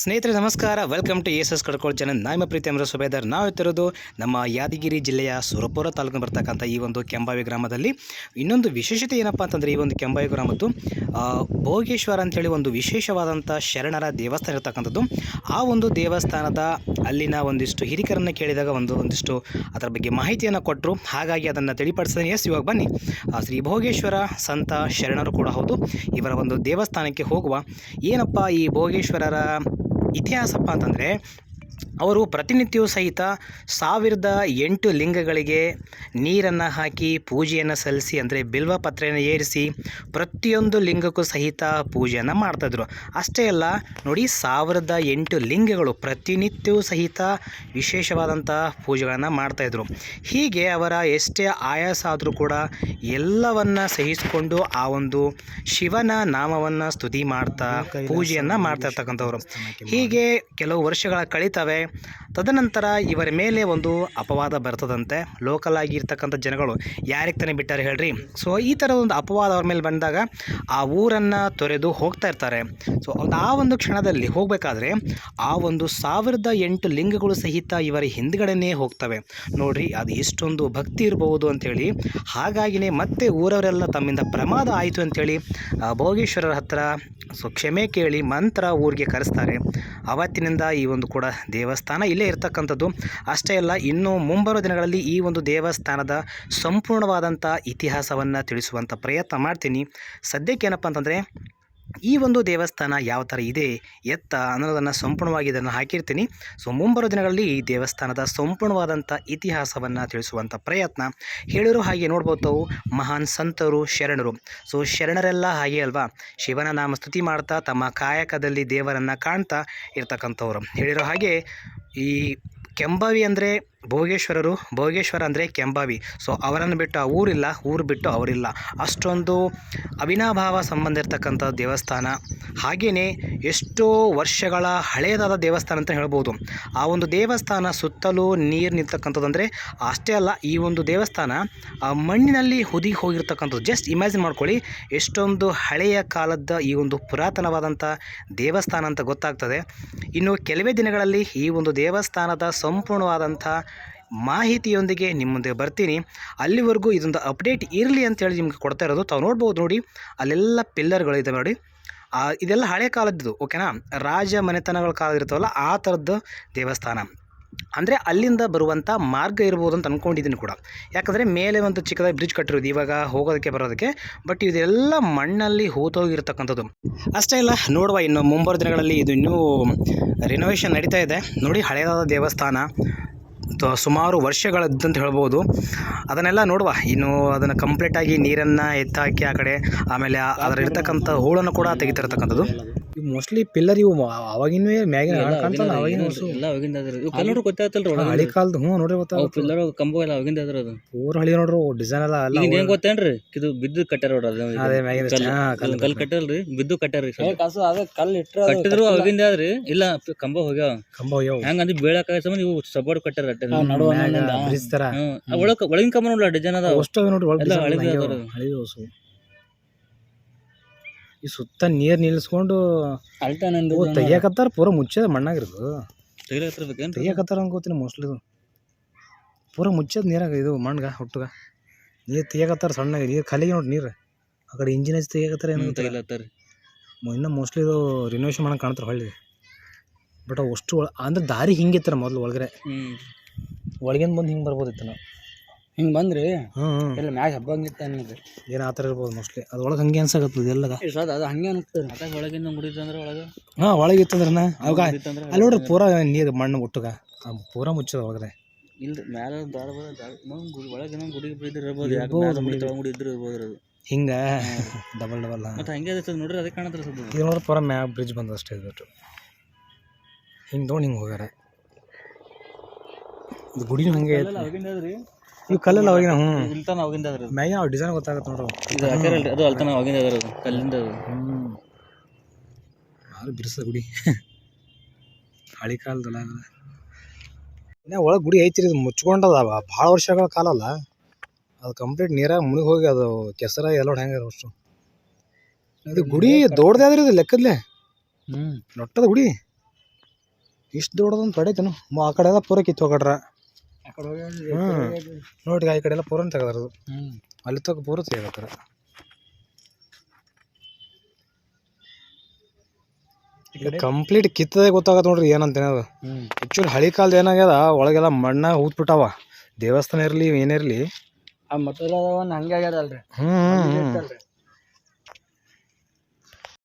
ಸ್ನೇಹಿತರೆ, ನಮಸ್ಕಾರ. Welcome to S S Kadkol channel ನಾಮ ಪ್ರೀತಿ ಅಮರ ಸುಬೇದಾರ್. ನಾವು ಇತ್ತಿರೋದು ನಮ್ಮ ಯಾದಗಿರಿ ಜಿಲ್ಲೆಯ ಸುರಪುರ ತಾಲೂಕು ಬರ್ತಕ್ಕಂಥ ಈ ಒಂದು ಕೆಂಬಾವಿ ಗ್ರಾಮದಲ್ಲಿ. ಇನ್ನೊಂದು ವಿಶೇಷತೆ ಏನಪ್ಪ ಅಂತಂದರೆ ಈ ಒಂದು ಕೆಂಬಾವಿ ಗ್ರಾಮದ್ದು ಭೋಗೇಶ್ವರ ಅಂತೇಳಿ ಒಂದು ವಿಶೇಷವಾದಂಥ ಶರಣರ ದೇವಸ್ಥಾನ ಇರತಕ್ಕಂಥದ್ದು. ಆ ಒಂದು ದೇವಸ್ಥಾನದ ಅಲ್ಲಿನ ಒಂದಿಷ್ಟು ಹಿರಿಕರನ್ನು ಕೇಳಿದಾಗ ಒಂದು, ಒಂದಿಷ್ಟು ಅದರ ಬಗ್ಗೆ ಮಾಹಿತಿಯನ್ನು ಕೊಟ್ಟರು ಹಾಗಾಗಿ ಅದನ್ನು ತಿಳಿಪಡಿಸಿದ ಎಸ್, ಇವಾಗ ಬನ್ನಿ. ಶ್ರೀ ಭೋಗೇಶ್ವರ ಸಂತ ಶರಣರು ಕೂಡ ಹೌದು. ಇವರ ಒಂದು ದೇವಸ್ಥಾನಕ್ಕೆ ಹೋಗುವ. ಏನಪ್ಪ ಈ ಭೋಗೇಶ್ವರರ ಇತಿಹಾಸಪ್ಪ ಅಂತಂದರೆ ಅವರು ಪ್ರತಿನಿತ್ಯವೂ ಸಹಿತ ಸಾವಿರದ ಎಂಟು ಲಿಂಗಗಳಿಗೆ ನೀರನ್ನು ಹಾಕಿ ಪೂಜೆಯನ್ನು ಸಲ್ಲಿಸಿ ಅಂದರೆ ಬಿಲ್ವ ಪತ್ರೆಯನ್ನು ಏರಿಸಿ ಪ್ರತಿಯೊಂದು ಲಿಂಗಕ್ಕೂ ಸಹಿತ ಪೂಜೆಯನ್ನು ಮಾಡ್ತಾಯಿದ್ರು ಅಷ್ಟೇ ಅಲ್ಲ ನೋಡಿ ಸಾವಿರದ ಎಂಟು ಲಿಂಗಗಳು ಪ್ರತಿನಿತ್ಯವೂ ಸಹಿತ ವಿಶೇಷವಾದಂಥ ಪೂಜೆಗಳನ್ನು ಮಾಡ್ತಾಯಿದ್ರು ಹೀಗೆ ಅವರ ಎಷ್ಟೇ ಆಯಾಸ ಆದರೂ ಕೂಡ ಎಲ್ಲವನ್ನು ಸಹಿಸಿಕೊಂಡು ಆ ಒಂದು ಶಿವನ ನಾಮವನ್ನು ಸ್ತುತಿ ಮಾಡ್ತಾ ಪೂಜೆಯನ್ನು ಮಾಡ್ತಾ ಇರ್ತಕ್ಕಂಥವ್ರು. ಹೀಗೆ ಕೆಲವು ವರ್ಷಗಳ ಕಳೀತವೆ. ತದನಂತರ ಇವರ ಮೇಲೆ ಒಂದು ಅಪವಾದ ಬರ್ತದಂತೆ. ಲೋಕಲ್ ಆಗಿರ್ತಕ್ಕಂಥ ಜನಗಳು ಯಾರಿಗೆ ತಾನೇ ಬಿಟ್ಟಾರೆ ಹೇಳ್ರಿ? ಸೊ ಈ ಥರದ ಒಂದು ಅಪವಾದ ಅವ್ರ ಮೇಲೆ ಬಂದಾಗ ಆ ಊರನ್ನು ತೊರೆದು ಹೋಗ್ತಾ ಇರ್ತಾರೆ. ಸೊ ಆ ಒಂದು ಕ್ಷಣದಲ್ಲಿ ಹೋಗಬೇಕಾದ್ರೆ ಆ ಒಂದು ಸಾವಿರದ ಎಂಟು ಲಿಂಗಗಳು ಸಹಿತ ಇವರ ಹಿಂದ್ಗಡೆನೇ ಹೋಗ್ತವೆ. ನೋಡ್ರಿ, ಅದು ಎಷ್ಟೊಂದು ಭಕ್ತಿ ಇರಬಹುದು ಅಂಥೇಳಿ ಹಾಗಾಗಿನೇ ಮತ್ತೆ ಊರವರೆಲ್ಲ ತಮ್ಮಿಂದ ಪ್ರಮಾದ ಆಯಿತು ಅಂಥೇಳಿ ಭೋಗೇಶ್ವರರ ಹತ್ರ ಸೊ ಕ್ಷಮೆ ಕೇಳಿ ಮಂತ್ರ ಊರಿಗೆ ಕರೆಸ್ತಾರೆ. ಅವತ್ತಿನಿಂದ ಈ ಒಂದು ಕೂಡ ದೇವಸ್ಥಾನ ಇಲ್ಲೇ ಇರ್ತಕ್ಕಂಥದ್ದು. ಅಷ್ಟೇ ಅಲ್ಲ, ಇನ್ನೂ ಮುಂಬರುವ ದಿನಗಳಲ್ಲಿ ಈ ಒಂದು ದೇವಸ್ಥಾನದ ಸಂಪೂರ್ಣವಾದಂಥ ಇತಿಹಾಸವನ್ನು ತಿಳಿಸುವಂಥ ಪ್ರಯತ್ನ ಮಾಡ್ತೀನಿ. ಸದ್ಯಕ್ಕೆ ಏನಪ್ಪ ಅಂತಂದರೆ ಈ ಒಂದು ದೇವಸ್ಥಾನ ಯಾವ ಥರ ಇದೆ, ಎತ್ತ ಅನ್ನೋದನ್ನು ಸಂಪೂರ್ಣವಾಗಿ ಇದನ್ನು ಹಾಕಿರ್ತೀನಿ. ಸೊ ಮುಂಬರುವ ದಿನಗಳಲ್ಲಿ ಈ ದೇವಸ್ಥಾನದ ಸಂಪೂರ್ಣವಾದಂಥ ಇತಿಹಾಸವನ್ನು ತಿಳಿಸುವಂಥ ಪ್ರಯತ್ನ. ಹೇಳಿರೋ ಹಾಗೆ ನೋಡ್ಬೋದು ತಾವು ಮಹಾನ್ ಸಂತರು, ಶರಣರು. ಸೊ ಶರಣರೆಲ್ಲ ಹಾಗೆ ಅಲ್ವಾ? ಶಿವನ ನಾಮ ಸ್ತುತಿ ಮಾಡ್ತಾ, ತಮ್ಮ ಕಾಯಕದಲ್ಲಿ ದೇವರನ್ನು ಕಾಣ್ತಾ ಇರ್ತಕ್ಕಂಥವ್ರು. ಹೇಳಿರೋ ಹಾಗೆ ಈ ಕೆಂಬವಿ ಅಂದರೆ ಭೋಗೇಶ್ವರರು, ಭೋಗೇಶ್ವರ ಅಂದರೆ ಕೆಂಬಾವಿ. ಸೊ ಅವರನ್ನು ಬಿಟ್ಟು ಆ ಊರಿಲ್ಲ, ಊರು ಬಿಟ್ಟು ಅವರಿಲ್ಲ. ಅಷ್ಟೊಂದು ಅವಿನಾಭಾವ ಸಂಬಂಧ ಇರತಕ್ಕಂಥ ದೇವಸ್ಥಾನ. ಹಾಗೆಯೇ ಎಷ್ಟೋ ವರ್ಷಗಳ ಹಳೆಯದಾದ ದೇವಸ್ಥಾನ ಅಂತ ಹೇಳ್ಬೋದು. ಆ ಒಂದು ದೇವಸ್ಥಾನ ಸುತ್ತಲೂ ನೀರು ನಿಂತಕ್ಕಂಥದ್ದು ಅಂದರೆ ಅಷ್ಟೇ ಅಲ್ಲ, ಈ ಒಂದು ದೇವಸ್ಥಾನ ಆ ಮಣ್ಣಿನಲ್ಲಿ ಹುದಿ ಹೋಗಿರ್ತಕ್ಕಂಥದ್ದು. ಜಸ್ಟ್ ಇಮ್ಯಾಜಿನ್ ಮಾಡ್ಕೊಳ್ಳಿ, ಎಷ್ಟೊಂದು ಹಳೆಯ ಕಾಲದ ಈ ಒಂದು ಪುರಾತನವಾದಂಥ ದೇವಸ್ಥಾನ ಅಂತ ಗೊತ್ತಾಗ್ತದೆ. ಇನ್ನು ಕೆಲವೇ ದಿನಗಳಲ್ಲಿ ಈ ಒಂದು ದೇವಸ್ಥಾನದ ಸಂಪೂರ್ಣವಾದಂಥ ಮಾಹಿತಿಯೊಂದಿಗೆ ನಿಮ್ಮ ಮುಂದೆ ಬರ್ತೀನಿ. ಅಲ್ಲಿವರೆಗೂ ಇದೊಂದು ಅಪ್ಡೇಟ್ ಇರಲಿ ಅಂತೇಳಿ ನಿಮ್ಗೆ ಕೊಡ್ತಾ ಇರೋದು. ತಾವು ನೋಡ್ಬೋದು ನೋಡಿ, ಅಲ್ಲೆಲ್ಲ ಪಿಲ್ಲರ್ಗಳಿದ್ದಾವೆ ನೋಡಿ. ಇದೆಲ್ಲ ಹಳೆ ಕಾಲದ್ದು ಓಕೆನಾ ರಾಜ ಮನೆತನಗಳ ಕಾಲ ಇರ್ತಾವಲ್ಲ, ಆ ಥರದ್ದು ದೇವಸ್ಥಾನ. ಅಂದರೆ ಅಲ್ಲಿಂದ ಬರುವಂಥ ಮಾರ್ಗ ಇರ್ಬೋದು ಅಂತ ಅಂದ್ಕೊಂಡಿದ್ದೀನಿ ಕೂಡ. ಯಾಕಂದರೆ ಮೇಲೆ ಒಂದು ಚಿಕ್ಕದಾಗಿ ಬ್ರಿಡ್ಜ್ ಕಟ್ಟಿರೋದು, ಇವಾಗ ಹೋಗೋದಕ್ಕೆ ಬರೋದಕ್ಕೆ. ಬಟ್ ಇದೆಲ್ಲ ಮಣ್ಣಲ್ಲಿ ಹೂತೋಗಿರ್ತಕ್ಕಂಥದ್ದು. ಅಷ್ಟೇ ಇಲ್ಲ, ನೋಡುವ ಇನ್ನು ಮುಂಬರುವ ದಿನಗಳಲ್ಲಿ ಇದು ಇನ್ನೂ ರಿನೋವೇಷನ್ ನಡೀತಾ ಇದೆ. ನೋಡಿ ಹಳೆಯದಾದ ದೇವಸ್ಥಾನ. ಸುಮಾರು ವರ್ಷಗಳದ್ದಂತ ಹೇಳ್ಬೋದು. ಅದನ್ನೆಲ್ಲ ನೋಡುವ. ಇನ್ನು ಅದನ್ನು ಕಂಪ್ಲೀಟಾಗಿ ನೀರನ್ನು ಎತ್ತಾಕಿ ಆ ಕಡೆ, ಆಮೇಲೆ ಅದರಲ್ಲಿರ್ತಕ್ಕಂಥ ಹೂಳನ್ನು ಕೂಡ ತೆಗಿತಿರ್ತಕ್ಕಂಥದ್ದು. ಮೋಸ್ಟ್ಲಿ ಪಿಲ್ಲರ್ ಇವು. ಅವಾಗಿನ ಮ್ಯಾಗಿನ ಕಾಣ್ತಲ್ಲ ಅವಾಗಿನ ಎಲ್ಲ ಅವಾಗಿಂದ ಅದ್ರಿ ಇವ್ ಕಲ್ಲರ್ ಗೊತ್ತಾಯ್ತಲ್ರಿ ಹಳಿ ಕಾಲದ ಹ್ಞೂ ನೋಡ್ರಿ ಗೊತ್ತಾಗ ಪಿಲ್ಲರ್ ಕಂಬ ಎಲ್ಲ ಅವಾಗಿಂದ ಅದ್ರ ಅದು. ಪೂರ ಹಳಿ ನೋಡ್ರಿ ಡಿಸೈನ್ ಎಲ್ಲ ಅಲ್ಲ ಏನ್ ಗೊತ್ತೇನ್ರಿ? ಇದು ಬಿದ್ದು ಕಟ್ಟಾರ ನೋಡ್ರಿ ಅದು. ಅದೇ ಮ್ಯಾಗಿನ ಕಲ್ಲು- ಕಲ್ ಕಲ್ಲು ಕಲ್ಲು ಕಟ್ಟಲ್ರಿ ಬಿದ್ದು ಕಟ್ಟಾರಿ ಕಾಸು ಅದೇ ಕಲ್ಲು ಇಟ್ರೆ ಕಟ್ಟಿದ್ರು ಅವಾಗಿಂದ ಆದ್ರಿ ಇಲ್ಲ ಕಂಬ ಹೋಗ್ಯಾವ. ಕಂಬ ಹೋಗ್ಯಾವ. ಹೆಂಗ ಅಂದ್ರೆ ಬೀಳಕ ಸಂಬಂಧ ಇವು ಸಪೋರ್ಟ್ ಕಟ್ಟಾರ ನಡುವ ಒಳಗಿನ ಕಂಬ ನೋಡ್ಲ ಡಿಸೈನ್ ಅದ ಅಷ್ಟು ನೋಡ್ರಿ ಒಳಗ್ ಎಲ್ಲ ಈ ಸುತ್ತ ನೀರು ನಿಲ್ಲಿಸ್ಕೊಂಡು ಅಲ್ಟಾನಂದು ತೆಗಿಯಕತ್ತಾರ ಪೂರ ಮುಚ್ಚದ ಮಣ್ಣಾಗಿರೋದು ತೆಗಿಲತ್ತಿರ್ಬೇಕೇನ್ರಿ ತೆಗಿಯಕತ್ತಾರ ಅನ್ಕೋತೀನಿ ಮೋಸ್ಟ್ಲಿ ಇದು. ಪೂರ ಮುಚ್ಚದ ನೀರಾಗ ಇದು ಮಣ್ಣಗ ಹುಟ್ಟುಗ. ನೀರು ತೆಗಿಯಕತ್ತಾರ ಸಣ್ಣಗೆ ನೀರು ಖಾಲಿಗೆ ನೋಡಿ ನೀರು. ಆ ಕಡೆ ಇಂಜಿನ್ ಹಚ್ಚಿ ತೆಗಿಯಕತ್ತಾರ ಏನು. ತೆಗಿಲತ್ತಾರ. ಇನ್ನೂ ಮೋಸ್ಟ್ಲಿ ಇದು ರಿನೋವೇಷನ್ ಮಾಡಕ್ ಕಾಣ್ತಾರೆ ಹೊಳ್ಳಿ. ಬಟ್ ಅಷ್ಟು ಒಳ ಅಂದ್ರೆ ದಾರಿ ಹಿಂಗಿತ್ತಾರ ಮೊದಲು ಒಳಗಡೆ. ಒಳಗಿಂದ ಬಂದು ಹಿಂಗೆ ಬರ್ಬೋದಿತ್ತು ನಾವು ಹಿಂಗ್ ಬಂದ್ರಿ? ಹ್ಞೂ ಹ್ಞೂ ಎಲ್ಲ ಮ್ಯಾಗ ಹಬ್ಬಂಗಿತ್ತ ಏನ್ ಏನು ಆ ಥರ ಇರ್ಬೋದು ಮೋಸ್ಟ್ಲಿ ಅದು ಒಳಗೆ ಹಂಗೆ ಅನ್ಸಾಗತ್ತೆ ಎಲ್ಲದ ಸದ ಅದು ಹಂಗೆ ಅನಿಸ್ತದೆ. ಅದಾಗ ಒಳಗಿಂದ ಮುಡಿದಂದ್ರ ಒಳಗ? ಹಾಂ ಒಳಗಿತ್ತಂದ್ರನ ಅವಾಗ ಮುಡಿತಂದ್ರ ಅಲ್ಲಿ ನೋಡ್ರಿ ಪೂರ ನೀರು ಮಣ್ಣು ಮುಟ್ಟಗ. ಪೂರಾ ಮುಚ್ಚದ ಒಳಗಡೆ. ಇಲ್ಲ ಮ್ಯಾಲ ದಾರ ಗುಡಿ ಒಳಗ ಗುಡಿ ಬಿದ್ದಿರ್ ಇರ್ಬೋದು. ಯಾಕೆ ಮುಡಿ ಇದ್ರು ಇರ್ಬೋದು ಅದು. ಹಿಂಗ. ಡಬಲ್ ಡಬಲ್ ಮತ್ತೆ ಹಂಗೆ ಅದ ನೋಡ್ರಿ ಅದಕ್ಕೆ ಕಾಣತ್ರ ಸದ್ದು ಇದು ನೋಡ್ರಿ ಪೂರ ಮ್ಯಾ ಬ್ರಿಡ್ಜ್ ಬಂದ ಅಷ್ಟೇ ಇದ್ಬಿಟ್ಟು ಹಿಂಗೆ ತೊಗೊಂಡು ಹಿಂಗೆ ಹೋಗ್ಯಾರ. ಇದು ಗುಡಿನೂ ಹಂಗೆ ಐತಿ ಇವು ಕಲ್ಲಲ್ಲ ಅವಾಗಿನ ಹ್ಞೂ ಇಲ್ತಾನ ಅವಾಗಿಂದ ಅದ್ರ ಮ್ಯಾಗಿನ ಮ್ಯಾಗಿನ ಡಿಸೈನ್ ಗೊತ್ತಾಗತ್ತೆ ನೋಡ್ರಿ ಇದು ಹಾಕ್ಯಾರಲ್ರಿ ಅದು ಅಲ್ತಾನ ಅವಾಗಿಂದ ಅದ್ರ ಅದು ಕಲ್ಲಿಂದ ಅದು. ಹ್ಞೂ ಭಾಳ ಬಿರ್ಸದ ಗುಡಿ? ಹಳಿ ಕಾಲದಲ್ಲ ಇನ್ನ ಒಳಗೆ ಗುಡಿ ಐತ್ರಿ ಇದು ಮುಚ್ಕೊಂಡದ ಭಾಳ ವರ್ಷಗಳ ಕಾಲ ಅಲ್ಲ. ಅದು ಕಂಪ್ಲೀಟ್ ನೀರಾಗ ಮುಳುಗಿ ಹೋಗಿ ಅದು ಕೆಸರ ಎಲ್ಲ ಹೆಂಗ ಅಷ್ಟು. ಅದು ಗುಡಿ ದೊಡ್ಡದಾದ್ರಿ ಇದು ಲೆಕ್ಕದ್ಲೆ. ಹ್ಮ್. ದೊಡ್ಡದ ಗುಡಿ. ಇಷ್ಟು ದೊಡ್ಡದೊಂದು ಪಡೈತೇನು ಆ ಕಡೆ ಎಲ್ಲ ಪೂರ ಕಿತ್ತು ಹೋಗಡ್ರ ಆ ಕಡೆ ಆ ಎಲ್ಲ ಪೂರನ್ ತೆಗೆದ್ರ ಹ್ಮ್. ಅಲ್ಲಿ ತಗ ಪೂರ ತೆಗತ್ತಾರ ಕಂಪ್ಲೀಟ್ ಕಿತ್ತದೆ ಗೊತ್ತಾಗತ್ತೆ ನೋಡ್ರಿ ಏನಂತೇನೆ ಅದು ಹ್ಮ್. ಆ್ಯಕ್ಚುಲಿ ಹಳಿ ಕಾಲದ ಏನಾಗ್ಯದ ಒಳಗೆಲ್ಲ ಮಣ್ಣ ಹೂತ್ಬಿಟ್ಟಾವ. ದೇವಸ್ಥಾನ ಇರಲಿ ಏನಿರಲಿ. ಆ ಹ್ಮ್ ಹ್ಮ್ ಹಂಗೆ ಆಗ್ಯಾದಲ್ರಿ ಹ್ಞೂ ಇತ್ತಲ್ರಿ